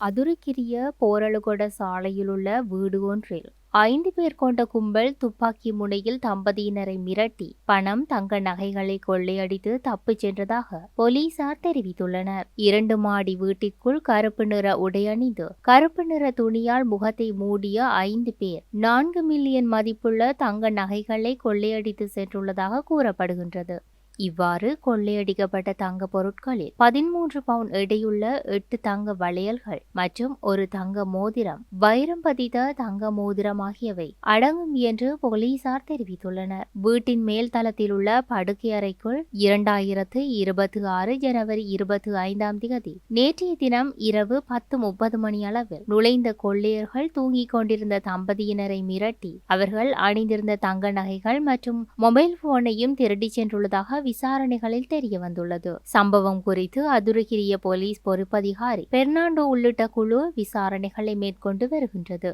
அதுருக்கிரிய போரலுகொட சாலையில் உள்ள வீடு ஒன்றில் ஐந்து பேர் கொண்ட கும்பல் துப்பாக்கி முனையில் தம்பதியினரை மிரட்டி பணம் தங்க நகைகளை கொள்ளையடித்து தப்பிச் சென்றதாக போலீசார் தெரிவித்துள்ளனர். இரண்டு மாடி வீட்டிற்குள் கருப்பு நிற உடையணிந்து கருப்பு நிற துணியால் முகத்தை மூடிய ஐந்து பேர் நான்கு மில்லியன் மதிப்புள்ள தங்க நகைகளை கொள்ளையடித்து சென்றுள்ளதாக கூறப்படுகின்றது. இவ்வாறு கொள்ளையடிக்கப்பட்ட தங்க பொருட்களில் பதிமூன்று பவுன் எடையுள்ள எட்டு தங்க வளையல்கள் மற்றும் ஒரு தங்க மோதிரம் வைரம் பதித்த தங்க மோதிரம் ஆகியவை அடங்கும் என்று போலீசார் தெரிவித்துள்ளனர். வீட்டின் மேல் தளத்தில் உள்ள படுக்கை அறைக்குள் இரண்டாயிரத்து இருபத்தி ஆறு ஜனவரி இருபத்தி ஐந்தாம் தேதி நேற்றைய தினம் இரவு பத்து முப்பது மணி அளவில் நுழைந்த கொள்ளையர்கள் தூங்கிக் கொண்டிருந்த தம்பதியினரை மிரட்டி அவர்கள் அணிந்திருந்த தங்க நகைகள் மற்றும் மொபைல் போனையும் திருடிச் சென்றுள்ளதாக விசாரணைகளில் தெரிய வந்துள்ளது சம்பவம் குறித்து அதுரகிரிய போலீஸ் பொறுப்பதிகாரி பெர்னாண்டோ உள்ளிட்ட குழு விசாரணைகளை மேற்கொண்டு வருகின்றது.